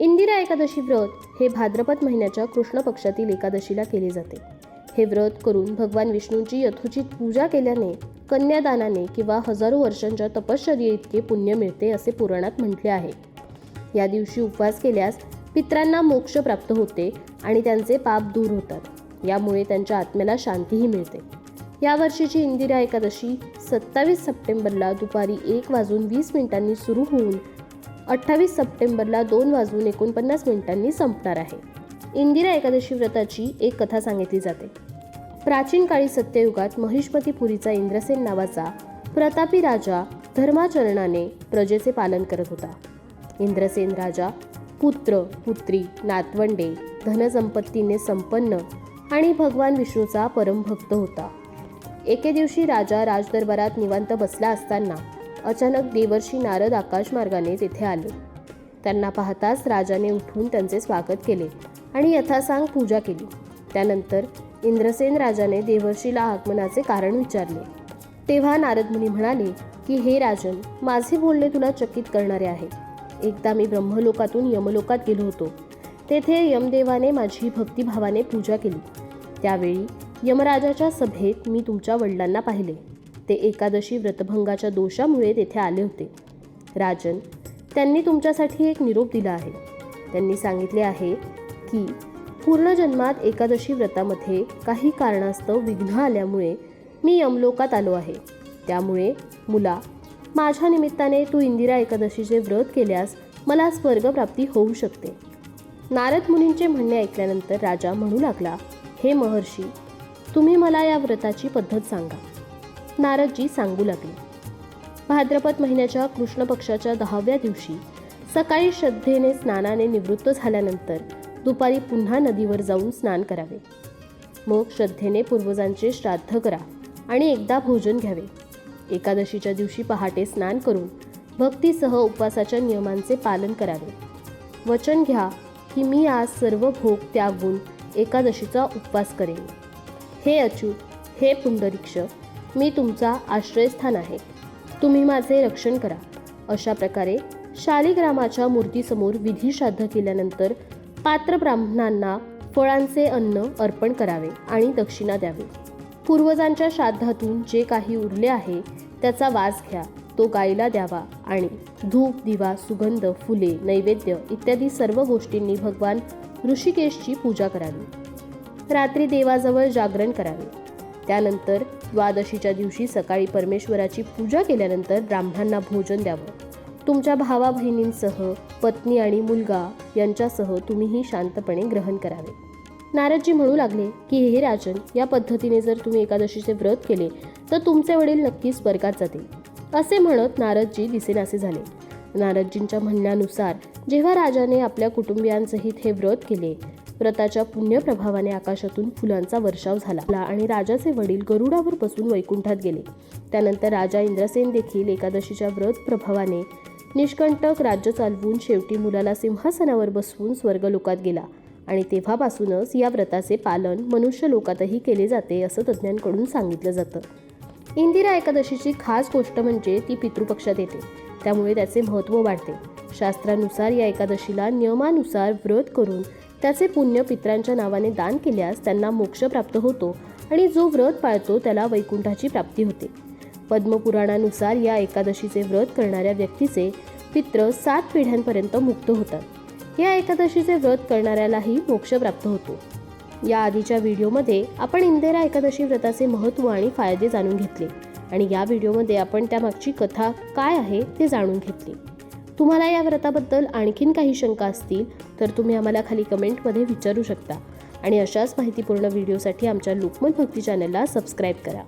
इंदिरा एकादशी व्रत हे भाद्रपद महिन्याच्या कृष्ण पक्षातील एकादशीला केले जाते. हे व्रत करून भगवान विष्णूंची यथोचित पूजा केल्याने कन्यादानाने किंवा हजारो वर्षांच्या तपश्चर्ये इतके पुण्य मिळते असे पुराणात म्हटले आहे. या दिवशी उपवास केल्यास पित्रांना मोक्ष प्राप्त होते आणि त्यांचे पाप दूर होतात. यामुळे त्यांच्या आत्म्याला शांतीही मिळते. यावर्षीची इंदिरा एकादशी सत्तावीस सप्टेंबरला दुपारी एक वाजून वीस मिनिटांनी सुरू होऊन अठ्ठावीस सप्टेंबरला दोन वाजून एकोणपन्नास मिनिटांनी संपणार आहे. इंदिरा एकादशी व्रताची एक कथा सांगितली जाते. प्राचीन काळी सत्ययुगात महिष्मतीपुरीचा इंद्रसेन नावाचा प्रतापी राजा धर्माचरणाने प्रजेचे पालन करत होता. इंद्रसेन राजा पुत्र पुत्री नातवंडे धनसंपत्तीने संपन्न आणि भगवान विष्णूचा परमभक्त होता. एके दिवशी राजा राजदरबारात निवांत बसला असताना अचानक देवर्षी नारद आकाशमार्गाने तेथे आले. त्यांना पाहताच राजाने उठून त्यांचे स्वागत केले आणि यथासांग पूजा केली. त्यानंतर इंद्रसेन राजाने देवर्षीला आगमनाचे कारण विचारले. तेव्हा नारद मुनी म्हणाले की हे राजन माझे बोलणे तुला चकित करणारे आहे. एकदा मी ब्रह्मलोकातून यमलोकात गेलो होतो. तेथे यमदेवाने माझी भक्तिभावाने पूजा केली. त्यावेळी यमराजाच्या सभेत मी तुमच्या वडिलांना पाहिले. ते एकादशी व्रतभंगाच्या दोषामुळे तेथे आले होते. राजन त्यांनी तुमच्यासाठी एक निरोप दिला आहे. त्यांनी सांगितले आहे की पूर्ण जन्मात एकादशी व्रतामध्ये काही कारणास्तव विघ्न आल्यामुळे मी यमलोकात आलो आहे. त्यामुळे मुला माझ्या निमित्ताने तू इंदिरा एकादशीचे व्रत केल्यास मला स्वर्गप्राप्ती होऊ शकते. नारद मुनींचे म्हणणे ऐकल्यानंतर राजा म्हणू लागला हे महर्षी तुम्ही मला या व्रताची पद्धत सांगा. नारदजी सांगू लागले. भाद्रपद महिन्याच्या कृष्ण पक्षाच्या दहाव्या दिवशी सकाळी श्रद्धेने स्नानाने निवृत्त झाल्यानंतर दुपारी पुन्हा नदीवर जाऊन स्नान करावे. मग श्रद्धेने पूर्वजांचे श्राद्ध करा आणि एकदा भोजन घ्यावे. एकादशीच्या दिवशी पहाटे स्नान करून भक्तीसह उपवासाच्या नियमांचे पालन करावे. वचन घ्या की मी आज सर्व भोग त्यागून एकादशीचा उपवास करेन. हे अच्युत हे पुंडरीक्ष मी तुमचा आश्रयस्थान आहे. तुम्ही माझे रक्षण करा. अशा प्रकारे शालिग्रामाच्या मूर्तीसमोर विधी श्राद्ध केल्यानंतर पात्र ब्राह्मणांना फळांचे अन्न अर्पण करावे आणि दक्षिणा द्यावी. पूर्वजांच्या श्राद्धातून जे काही उरले आहे त्याचा वास घ्या. तो गायीला द्यावा आणि धूप दिवा सुगंध फुले नैवेद्य इत्यादी सर्व गोष्टींनी भगवान ऋषिकेशची पूजा करावी. रात्री देवाजवळ जागरण करावे. त्यानंतर द्वादशीच्या दिवशी सकाळी परमेश्वराची पूजा केल्यानंतर ब्राह्मणांना भोजन द्यावं. तुमच्या भावा बहिणींसह पत्नी आणि मुलगा यांच्यासह तुम्हीही शांतपणे ग्रहण करावे. नारदजी म्हणू लागले की हे राजन या पद्धतीने जर तुम्ही एकादशीचे व्रत केले तर तुमचे वडील नक्की स्वर्गात जातील. असे म्हणत नारदजी दिसेनासे झाले. नारदजींच्या म्हणण्यानुसार जेव्हा राजाने आपल्या कुटुंबियांसहित हे व्रत केले व्रताच्या पुण्यप्रभावाने आकाशातून फुलांचा वर्षाव झाला. आणि राजाचे वडील गरुडावर बसून वैकुंठात गेले. त्यानंतर राजा इंद्रसेन देखील एकादशीच्या व्रत प्रभावाने निष्कंटक राज्य चालवून शेवटी मुलाला सिंहासनावर बसवून स्वर्गलोकात गेला आणि तेव्हापासूनच या व्रताचे पालन मनुष्य लोकातही केले जाते असं तज्ज्ञांकडून सांगितलं जातं. इंदिरा एकादशीची खास गोष्ट म्हणजे ती पितृपक्षात येते त्यामुळे त्याचे महत्त्व वाढते. शास्त्रानुसार या एकादशीला नियमानुसार व्रत करून त्याचे पुण्य पित्रांच्या नावाने दान केल्यास त्यांना मोक्ष प्राप्त होतो आणि जो व्रत पाळतो त्याला वैकुंठाची प्राप्ती होते. पद्मपुराणानुसार या एकादशीचे व्रत करणाऱ्या व्यक्तीचे पित्र सात पिढ्यांपर्यंत मुक्त होतात. या एकादशीचे व्रत करणाऱ्यालाही मोक्ष प्राप्त होतो. या आधीच्या व्हिडिओमध्ये आपण इंदिरा एकादशी व्रताचे महत्त्व आणि फायदे जाणून घेतले. आणि या व्हिडिओमध्ये आपण त्यामागची कथा काय आहे ते जाणून घेतले. तुम्हाला या व्रताबद्दल आणखीन काही शंका असतील तर तुम्ही आम्हाला खाली कमेंटमध्ये विचारू शकता. आणि अशाच माहितीपूर्ण व्हिडिओसाठी आमच्या लोकमत भक्ती चॅनलला सबस्क्राईब करा.